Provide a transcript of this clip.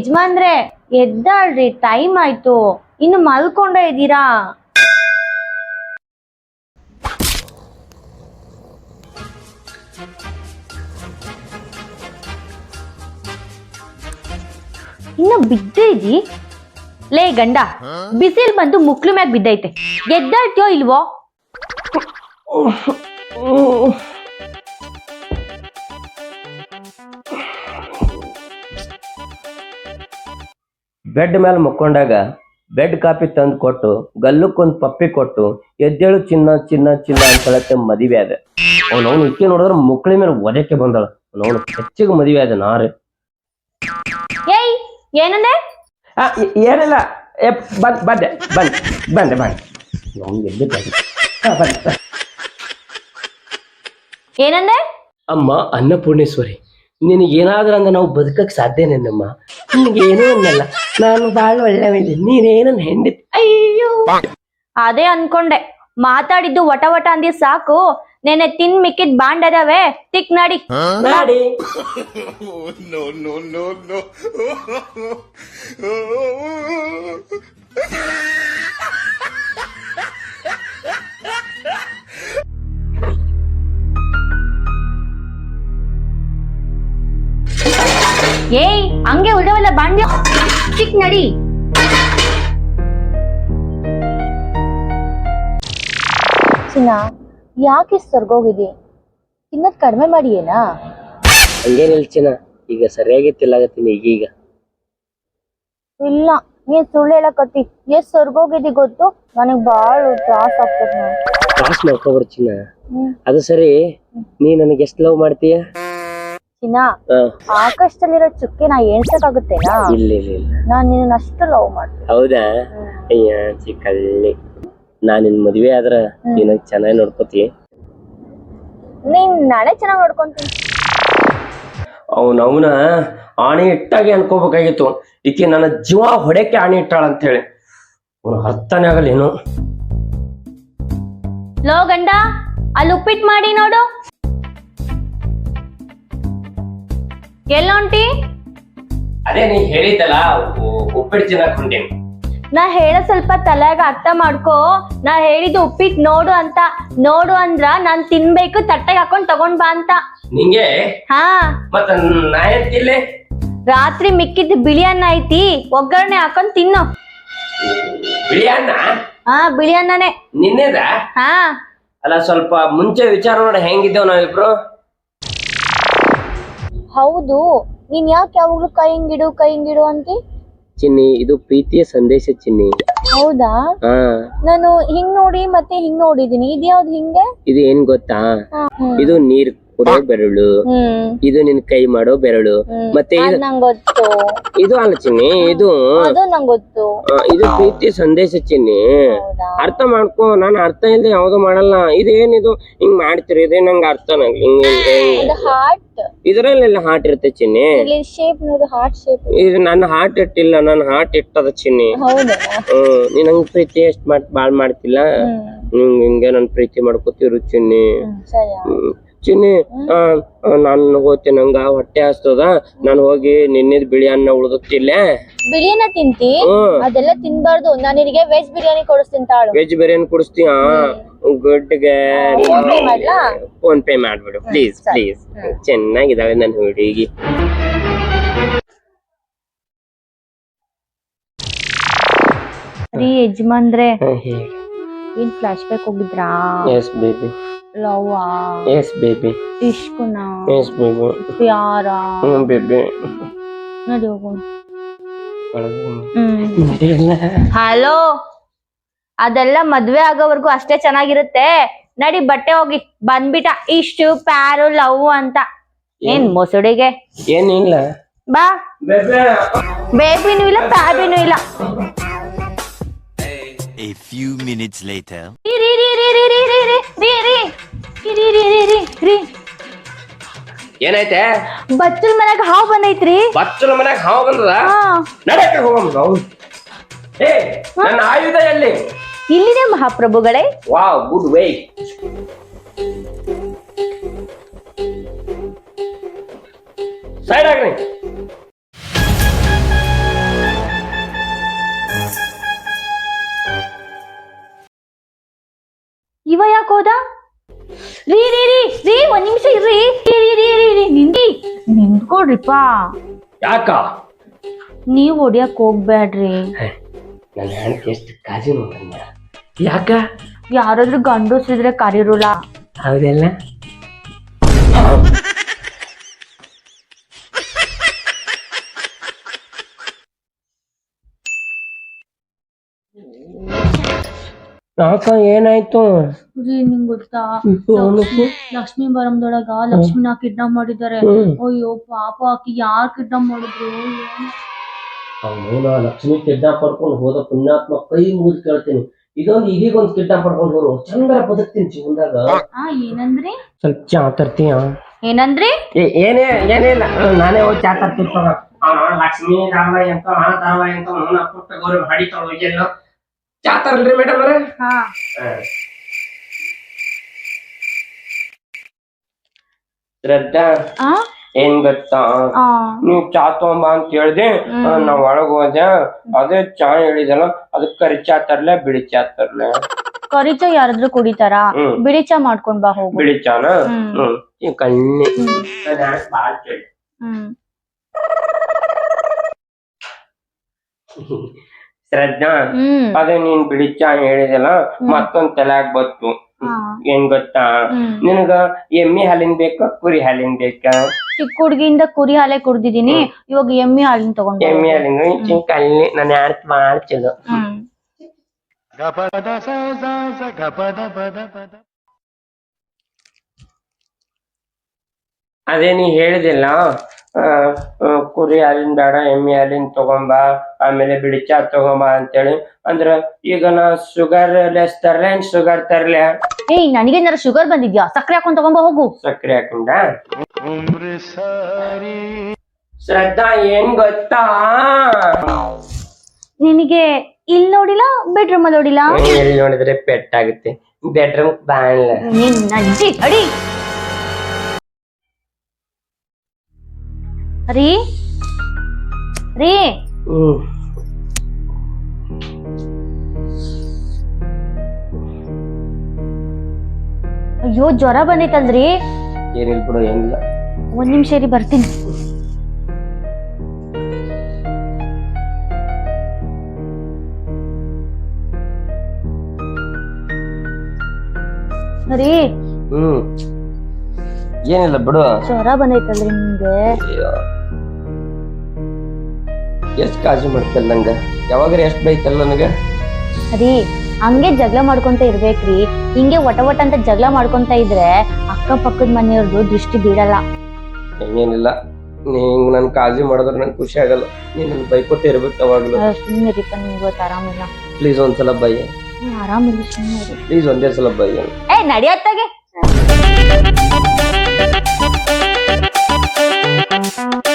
ಯಜಮಾನ್ರೆ, ಎದ್ದಾಳ್ರಿ ಟೈಮ್ ಆಯ್ತು. ಇನ್ನು ಮಲ್ಕೊಂಡೇ ಇದ್ದೀರಾ? ಇನ್ನು ಬಿದ್ದೇ ಲೇ ಗಂಡ, ಬಿಸಿಲ್ ಬಂದು ಮುಕ್ಳು ಮ್ಯಾಗ ಬಿದ್ದೈತೆ. ಎದ್ದಾಳ್ತೀಯೋ ಇಲ್ವೋ? ಬೆಡ್ ಮೇಲೆ ಮಕ್ಕೊಂಡಾಗ ಬೆಡ್ ಕಾಪಿ ತಂದು ಕೊಟ್ಟು ಗಲ್ಲಕ್ಕೊಂದು ಪಪ್ಪಿ ಕೊಟ್ಟು ಎದ್ದೇಳು ಚಿನ್ನ ಚಿನ್ನ ಚಿನ್ನ ಅಂತ ಹೇಳತ್ತೆ ಮದುವೆ ಅದ ಅವನವನು ಇಕ್ಕಿ ನೋಡಿದ್ರೆ ಮಕ್ಕಳ ಮೇಲೆ ಒದಕ್ಕೆ ಬಂದಳ. ಅವನು ಹೆಚ್ಚಿಗೆ ಮದುವೆ ಅದ ನಾರು. ಏಯ್ ಏನಂದೆ? ಆ, ಏ- ಏನಿಲ್ಲ. ಏ ಬಂದ್ ಬಂದೆ ಬಂದೆ ಬಂದೆ ಬಂದೆ. ಅವ್ನು ಎಲ್ಲಿ ಬಂದೆ? ಆ, ಬಂದೆ ಬಂದೆ. ಏನಂದೆ? ಅಮ್ಮ ಅನ್ನಪೂರ್ಣೇಶ್ವರಿ. ನಿನಗೇನಾದ್ರೂ ಅಂದ್ರೆ ನಾವು ಬದುಕಕ್ಕೆ ಸಾಧ್ಯನೇನಮ್ಮ ನಿನಗೇನೂ ಅನ್ನಲ್ಲ. ನಾನು ಬಾಳ ಒಳ್ಳೆವಿದ್ದೆ ನೀನೇನನ್ನ ಹೆಂಡಿ ಅಯ್ಯೋ! ಅದೇ ಅನ್ಕೊಂಡೆ. ಮಾತಾಡಿದ್ದು ವಟ ವಟ ಅಂದಿ ಸಾಕು. ನೆನೆ ತಿನ್ ಮಿಕ್ಕಿದ್ ಬಾಂಡ್ ಅದಾವೆ ತಿಕ್ ನಡಿ. ಮಾಡಿ ಏಯ್ ಹಂಗೆ ಉಳ್ದವಲ್ಲ ಬಾಂಡ್ಯ ಚಿಕ್ ನಡಿ. ಚಿನ್ನ ಯಾಕೆ ಸರ್ಗೋಗಿದೆ? ತಿನ್ನದ್ ಕಡಿಮೆ ಏನಾ ಹಂಗೇನಿಲ್ಲ ಚಿನ್ನ ಈಗ ಸರಿಯಾಗಿ ತಿಲ್ಲಾಗತ್ತೀನಿ ಈಗೀಗ. ಇಲ್ಲ ನೀನ್ ಸುಳ್ಳು ಹೇಳಕತ್ತಿ. ಎಷ್ಟ್ ಸರ್ಗೋಗಿದಿ ಗೊತ್ತು? ನನಗ್ ಬಾಳ ತ್ರಾಸ್ ಆಗ್ತದ ಕ್ಲಾಸ್ ಮಾಡ್ಕೊಬರ್ ಚಿನ್ನ. ಅದು ಸರಿ ನೀ ನನಗೆ ಎಷ್ಟು ಲವ್ ಮಾಡ್ತೀಯ? ಚಿನ್ನ ಆಕಾಶದಲ್ಲಿರೋ ಚುಕ್ಕೆ ನಾ ಎಣ್ಸಕ್ಕಾಗುತ್ತೇನಾ ಇಲ್ಲ ಇಲ್ಲ ಇಲ್ಲ. ನಾನ್ ನಿನ್ನ ಅಷ್ಟು ಲವ್ ಮಾಡ್ತೀನಿ. ಹೌದಾ? ಅಯ್ಯ ಚಿಕ್ಕಳ್ಳಿ ನಾ ನಿನ್ ಮದ್ವೆ ಆದ್ರ ನಿನ್ನ ಚೆನ್ನಾಗಿ ನೋಡ್ಕೋತಿ ನೀನ್ ನಾಳೆ ಚೆನ್ನಾಗಿ ನೋಡ್ಕೊಂತೀನಿ. ಅವನ ಅವನ ಆಣೆ ಇಟ್ಟಾಗೆ ಅನ್ಕೋಬೇಕಾಗಿತ್ತು. ಈಕೆ ನನ್ನ ಜೀವ ಹೊಡೆಕೆ ಆಣೆ ಇಟ್ಟಾಳ ಅಂತ ಹೇಳಿ ಅವನು ಅರ್ಥನೇ ಆಗಲ್ಲ ಏನು. ಲೋ ಗಂಡ ಅಲ್ಲಿ ಉಪ್ಪಿಟ್ಟು ಮಾಡಿ ನೋಡು. ಎಲ್ಲೊಂಟಿ? ಅದೇ ನೀ ಹೇಳಿದ್ದಲ್ಲ ಉಪ್ಪಿಟ್ಟು ತಿನ್ನಕ್ ಹೊಂಟೇನಿ. ನಾ ಹೇಳ ಸ್ವಲ್ಪ ತಲೆಯಾಗ ಅರ್ಥ ಮಾಡ್ಕೋ. ನಾ ಹೇಳಿದ್ದು ಉಪ್ಪಿಟ್ಟು ನೋಡು ಅಂತ. ನೋಡು ಅಂದ್ರ ನಾನ್ ತಿನ್ಬೇಕು ತಟ್ಟೆಗೆ ಹಾಕೊಂಡ್ ತಗೊಂಡ್ ಬಾ ಅಂತ. ನಿಂಗೆ? ಹಾ. ಮತ್ತ ನಾ ರಾತ್ರಿ ಮಿಕ್ಕಿದ್ ಬಿಳಿ ಅನ್ನ ಐತಿ ಒಗ್ಗರಣೆ ಹಾಕೊಂಡ್ ತಿನ್ನು. ಬಿಳಿ ಅನ್ನ ಹಾ ಬಿಳಿ ಅನ್ನನೇ ನಿನ್ನೆದ? ಹಾ. ಅಲ್ಲ ಸ್ವಲ್ಪ ಮುಂಚೆ ವಿಚಾರ ನೋಡಿ ಹೆಂಗಿದ್ದೇವ್ ನಾವಿಬ್ರು? ಹೌದು. ನೀನ್ ಯಾಕೆ ಯಾವಾಗ್ಲೂ ಕೈ ಹಿಂಗಿಡು ಕೈ ಹಿಂಗಿಡು ಅಂತಿ? ಚಿನ್ನಿ ಇದು ಪ್ರೀತಿಯ ಸಂದೇಶ ಚಿನ್ನಿ. ಹೌದಾ? ಹಾ. ನಾನು ಹಿಂಗ್ ನೋಡಿ ಮತ್ತೆ ಹಿಂಗ್ ನೋಡಿದೀನಿ. ಇದ್ಯಾವ್ದು ಹಿಂಗೆ? ಇದು ಏನ್ ಗೊತ್ತಾ? ಹ್ಮ್. ಇದು ನೀರ್. ಕೊಡೋ ಬೆರಳು ಇದು ನಿನ್ ಕೈ ಮಾಡೋ ಬೆರಳು ಮತ್ತೆ ಇದು ಆಲೋಚನೆ ಗೊತ್ತು ಇದು ಅಲ್ಲ ಇದು ಅದು ನಂಗ್ ಗೊತ್ತು ಆ, ಇದು ಪ್ರೀತಿ ಸಂದೇಶ ಚಿನ್ನಿ. ಅರ್ಥ ಮಾಡ್ಕೋ ನಾನು ಅರ್ಥ ಇಲ್ಲದೆ ಯಾವ್ದು ಮಾಡಲ್ಲ. ಇದೇನಿದು? ಹಿಂಗ್ ಮಾಡ್ತೀರಿ ಇದೇ ನಂಗೆ ಅರ್ಥ ನಂಗೆ ಹಿಂಗ್ ಹಿಂಗ್ ಹಿಂಗ್. ಇದು ಹಾರ್ಟ್ ಇದ್ರಲ್ಲೆಲ್ಲ ಹಾರ್ಟ್ ಇರುತ್ತೆ ಚಿನ್ನಿ. ಇಲ್ಲಿ ಶೇಪ್ ನೋಡು ಹಾರ್ಟ್ ಶೇಪ್ ಇದು ನನ್ನ ಹಾರ್ಟ್ ಇಟ್ಟಿಲ್ಲ ನನ್ನ ಹಾರ್ಟ್ ಇಟ್ಟದ ಚಿನ್ನಿ. ಹೌದಾ? ಹ್ಮ್ ನೀನ್ ಹಂಗ್ ಪ್ರೀತಿ ಎಷ್ಟ್ ಮಾಡ್ ಬಾಳ್ ಮಾಡ್ತಿಲ್ಲ? ಹ್ಮ್. ನಿಂಗ್ ಹಿಂಗೆ ನನ್ ಪ್ರೀತಿ ಮಾಡ್ಕೋತಿರು ಚಿನ್ನಿ. ಹ್ಮ್, ಸರಿ ಹ್ಮ್. ಚಿನ್ನಿ ಆ, ನಾನು ಹೋಗ್ತೀನಿ ನಂಗ ಹೊಟ್ಟೆ ಹಸ್ತದ. ನಾನು ಹೋಗಿ ನಿನ್ನಿದ್ ಬಿಳಿ ಅನ್ನ ಉಳ್ದತ್ತಿಲ್ಲ ಬಿಳಿಯನ್ನ ತಿಂತಿ? ಹ್ಮ್. ಅದೆಲ್ಲ ತಿನ್ಬಾರ್ದು. ನಾನು ನಿನಗೆ ವೆಜ್ ಬಿರಿಯಾನಿ ಕೊಡಿಸ್ತೀನಿ ತಾಳು. ವೆಜ್ ಬಿರಿಯಾನಿ ಕೊಡಿಸ್ತೀಯ? ಗುಡ್ಗೆ ಪೇ ಮಾಡ್ಲಾ? ಫೋನ್ ಪೇ ಮಾಡ್ಬಿಡು. ಪ್ಲೀಸ್ ಸರಿ. ಪ್ಲೀಸ್ ಚೆನ್ನಾಗಿದ್ದಾವೆ ನನ್ನ ಹುಡುಗಿ. ರೀ ಯಜಮಾನ್ರೆ. ಏನ್ ಫ್ಲಾಶ್ ಬ್ಯಾಕ್ ಹೋಗಿದ್ರಾ? ಎಸ್ ಬೇಬಿ ಲವ್ವಾ. ಎಸ್ ಬೇಬಿ ಇಷ್ಕುನ. ಎಸ್ ಬೇಬಿ ಹ್ಞೂ ಬೇಬಿ ನಡಿ ಹೋಗೋಣ. ಹ್ಮ್. ಹಲೋ? ಅದೆಲ್ಲ ಮದ್ವೆ ಆಗೋವರೆಗೂ ಅಷ್ಟೇ ಚೆನ್ನಾಗಿರುತ್ತೆ. ನಡಿ ಬಟ್ಟೆ ಹೋಗಿ. ಬಂದ್ಬಿಟ್ಟ. ಇಷ್ಟು ಪ್ಯಾರು ಲವ್ ಅಂತ. ಏನ್ ಮೊಸಡಿಗೆ? ಏನಿಲ್ಲ. ಬಾ. ಬೇಬಿ ಬೇಬಿನೂ ಇಲ್ಲ ಪ್ಯಾಬಿನೂ ಇಲ್ಲ. A few minutes later. ರೀ ರೀ ರೀ ರೀ ರೀ ರೀ. ರೀ ರೀ ರೀ ರೀ ರೀ. ರೀ ರೀ ರೀ ಏನೈತೆ ಬಚ್ಚಲ್ ಮನ್ಯಾಗ ಹಾವು ಬಂದೈತ್ರಿ. ಬಚ್ಚಲ ಮನ್ಯಾಗ ಹಾವು ಬಂದದ? ಹಾ. ನಡಕ್ಕೆ ನಾವು. ಏ ನನ್ನ ಆಯುಧ ಎಲ್ಲಿ? ಇಲ್ಲಿದೆ ಮಹಾಪ್ರಭುಗಳೇ. Wow good way. ಸೈಡ್ ಆಗ್ರಿ. ರೀ ರೀ ರೀ ರೀ ಒಂದ್ ನಿಮಿಷ ಇರ್ರಿ. ರೀ ರೀ ರೀ ರೀ ರೀ ನಿಂದಿ ನಿಂತ್ಕೊಡ್ರಿಪ್ಪ ಯಾಕ? ನೀವ್ ಹೊಡಿಯಕ್ ಹೋಗ್ಬೇಡ್ರಿ ನನ್ನ ಹೆಣ್ತಿ ಎಷ್ಟು ಕಾಜಿ ಯಾಕ? ಯಾರಾದ್ರೂ ಗಂಡಸಿದ್ರೆ ಕರೀರುಲ್ಲ ಹೌದಲ್ಲ? ಯಾಕ ಏನಾಯ್ತು? ರೀ ನಿಂಗ್ ಗೊತ್ತಾ? ಲಕ್ಷ್ಮಿ ಬರಂದೊಳಗ ಲಕ್ಷ್ಮಿನ ಕಿಡ್ನಾಪ್ ಮಾಡಿದ್ದಾರೆ. ಅಯ್ಯೋ ಪಾಪ ಆಕಿ ಯಾರ್ ಕಿಡ್ನಾಪ್ ಮಾಡಿದ್ರು? ಏನೋ. ಅವನು ಲಕ್ಷ್ಮಿ ಕಿಡ್ನಾಪ್ ಮಾಡ್ಕೊಂಡು ಹೋದ ಪುಣ್ಯಾತ್ಮ ಕೈ ಮುಗಿದು ಕೇಳ್ತೀನಿ. ಇದೊಂದು ಇದಿಗೊಂದು ಕಿಡ್ನಾಪ್ ಮಾಡ್ಕೊಂಡು ಹೋರು ಚಂದ್ರ ಬದುಕ್ತೀನಿ ಜೀವನದಾಗ. ಆ ಏನಂದ್ರಿ? ಸ್ವಲ್ಪ ಚಾ ತರ್ತೀಯ? ಏನಂದ್ರಿ? ಏನೇ ಏನಿಲ್ಲ ನಾನೇ ಹೋಗಿ ಚಾ ತರ್ತೀನಿ ತಗೋ. ಅವ್ನು ಲಕ್ಷ್ಮೀ ಧಾರಾವಾಹಿ ಅಂತ ಆ ಧಾರಾವಾಹಿ ಅಂತ ಅವನ ಪುಟ್ಟ ಗೌರವ ಹಡಿತಾಳು ಎಲ್ಲ. ಚಾ ತರಲ್ರಿ ಮೇಡಮ್ ಅವರೇ. ಹಾ. ಶ್ರದ್ಧಾ ಆ? ಏನ್ ಗೊತ್ತಾ? ಆ. ನೀವ್ ಚಾ ತಗೊಂಬಾ ಅಂತ ಹೇಳ್ದೆ ನಾ ಒಳಗ್ ಹೋದೆ. ಅದೇ ಚಾ ಹೇಳಿದಲ್ಲ ಅದಕ್ಕೆ ಕರಿ ಚಾ ತರ್ಲೆ ಬಿಳಿ ಚಾ ತರ್ಲೆ. ಕರಿ ಚಾ ಯಾರಾದ್ರೂ ಕುಡಿತಾರ? ಹ್ಮ್. ಬಿಳಿ ಚಾ ಮಾಡ್ಕೊಂಡ್ ಬಾ ಹೋಗು. ಬಿಳಿ ಚಾನ? ಹ್ಮ್. ಹ್ಮ್. ಈ ಕಣ್ಣಿ. ಬಾಳ್ ಕೇಳಿ ಹ್ಮ್. ಶ್ರದ್ಧಾ ಹ್ಮ್. ಅದೇ ನೀನ್ ಬಿಡಿಚ್ಚ ಹೇಳಿದಲ್ಲ ಮತ್ತೊಂದ್ ತಲ್ಯಾಗ್ ಬತ್ತು. ಏನ್ ಗೊತ್ತಾ? ನಿನಗ ಎಮ್ಮಿ ಹಾಲಿನ್ ಬೇಕಾ ಕುರಿ ಹಾಲಿನ್ ಬೇಕಾ? ಚಿಕ್ಕ ಹುಡ್ಗಿಯಿಂದ ಕುರಿ ಹಾಲೆ ಕುಡ್ದಿದೀನಿ ಇವಾಗ ಎಮ್ಮಿ ಹಾಲಿನ ತಗೊಂಡ್. ಎಮ್ಮಿ ಹಾಲಿನ ಚಿಕ್ಕ ಹಾಲಿನ ನಾನು ಯಾರ್ತ್ ಮಾಡ್ತಿದ್ದು ಅದೇ ನೀ ಹೇಳಿದಿಲ್ಲ ಕುರಿ ಹಾಲಿನ ಬೇಡ ಎಮ್ಮಿ ಹಾಲಿನ ತಗೊಂಬ ಆಮೇಲೆ ಬಿಳಿ ಚಾ ತಗೊಂಬ ಅಂತೇಳಿ ಅಂದ್ರ ಈಗ ನಾ ಶುಗರ್ ಲೆಸ್ ತರ್ಲೆ ಶುಗರ್ ತರ್ಲೆ? ಏಯ್ ನನಗೇನಾರ ಶುಗರ್ ಬಂದಿದ್ಯಾ? ಸಕ್ಕರೆ ಹಾಕೊಂಡ್ ತಗೊಂಬ ಹೋಗು. ಸಕ್ಕರೆ ಹಾಕೊಂಡ? ಶ್ರದ್ಧಾ ಏನ್ ಗೊತ್ತಾ? ನಿನಗೆ ಇಲ್ ನೋಡಿಲ್ಲ ಬೆಡ್ರೂಮ್ ಅಲ್ಲಿ ನೋಡಿಲ್ಲ? ಎಲ್ಲಿ ನೋಡಿದ್ರೆ ಪೆಟ್ಟಾಗುತ್ತೆ. ಬೆಡ್ರೂಮ್ ಬಾಣ್ಲ. ನಿನ್ನ ಅಜ್ಜಿ ಅಡಿ. ರೀ? ರೀ? ಅಯ್ಯೋ ಜ್ವರ ಬಂದೈತಲ್ರಿ. ಏನಿಲ್ಲ ಬಿಡು ಏನಿಲ್ಲ. ಒಂದ್ ನಿಮಿಷ ರೀ ಬರ್ತೀನಿ. ರೀ? ಹ್ಮ್. ಏನಿಲ್ಲ ಬಿಡು. ಜ್ವರ ಬಂದೈತಲ್ರಿ ನಿಮ್ಗೆ? ಎಷ್ಟ್ ಕಾಳಜಿ ಮಾಡ್ತಲ್ ನಂಗ? ಯಾವಾಗ ಎಷ್ಟ್ ಬೈತಲ್ಲ ನನಗ? ಸರಿ ಹಂಗೆ ಜಗಳ ಮಾಡ್ಕೊಂತ ಇರ್ಬೇಕ್ರಿ. ಹಿಂಗೆ ಒಟ ವಟ ಅಂತ ಜಗಳ ಮಾಡ್ಕೊಂತ ಇದ್ರೆ ಅಕ್ಕಪಕ್ಕದ ಮನೆಯವ್ರದ್ದು ದೃಷ್ಟಿ ಬೀಳಲ್ಲ. ಏನಿಲ್ಲ ನೀ ಹಿಂಗ್ ನನ್ ಕಾಳಜಿ ಮಾಡಿದ್ರೆ ನಂಗೆ ಖುಷಿ ಆಗಲ್ಲ. ನೀನ್ ನನ್ ಬೈಕೋತ ಇರ್ಬೇಕು ಯಾವಾಗ್ಲೂ. ಸುಮ್ಮನೆ ರೀಪ ನಿಮ್ಗೆ ಇವತ್ತು ಆರಾಮಿಲ್ಲ ಪ್ಲೀಸ್ ಒಂದ್ಸಲ ಬೈ. ಆರಾಮಿಲ್ಲ ಸುಮ್ಮನೆ ಪ್ಲೀಸ್ ಒಂದೇ ಸಲ ಬೈ. ಏ ನಡಿಯತ್ತಾಗೆ Thank you.